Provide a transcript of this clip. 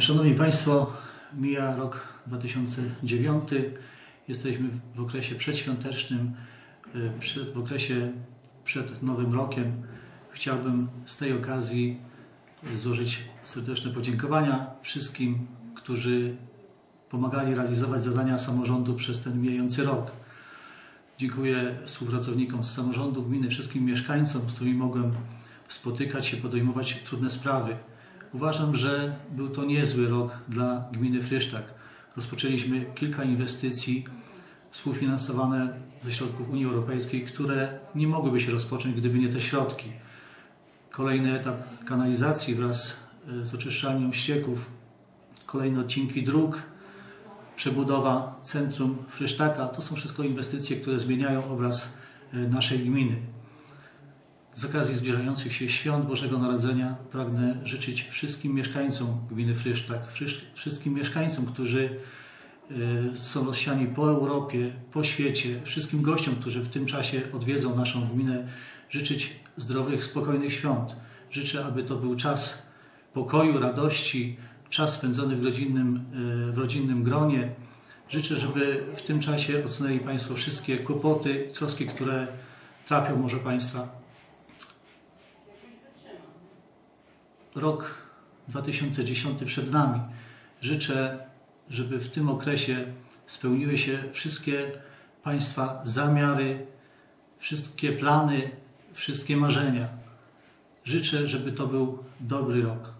Szanowni Państwo, mija rok 2009. Jesteśmy w okresie przedświątecznym, y, w okresie przed Nowym Rokiem. Chciałbym z tej okazji y, złożyć serdeczne podziękowania wszystkim, którzy pomagali realizować zadania samorządu przez ten mijający rok. Dziękuję współpracownikom z samorządu gminy, wszystkim mieszkańcom, z którymi mogłem spotykać się, podejmować trudne sprawy. Uważam, że był to niezły rok dla gminy Frysztak. Rozpoczęliśmy kilka inwestycji współfinansowane ze środków Unii Europejskiej, które nie mogłyby się rozpocząć, gdyby nie te środki. Kolejny etap kanalizacji wraz e, z oczyszczalnią ścieków, kolejne odcinki dróg, przebudowa centrum Frysztaka. To są wszystko inwestycje, które zmieniają obraz e, naszej gminy. Z okazji zbliżających się świąt Bożego Narodzenia pragnę życzyć wszystkim mieszkańcom gminy Frysztak, wszy- wszystkim mieszkańcom, którzy e, są rozsiani po Europie, po świecie, wszystkim gościom, którzy w tym czasie odwiedzą naszą gminę, życzyć zdrowych, spokojnych świąt. Życzę, aby to był czas pokoju, radości, czas spędzony w rodzinnym, e, w rodzinnym gronie. Życzę, żeby w tym czasie odsunęli Państwo wszystkie kłopoty, troski, które trapią może Państwa. Rok 2010 przed nami. Życzę, żeby w tym okresie spełniły się wszystkie Państwa zamiary, wszystkie plany, wszystkie marzenia. Życzę, żeby to był dobry rok.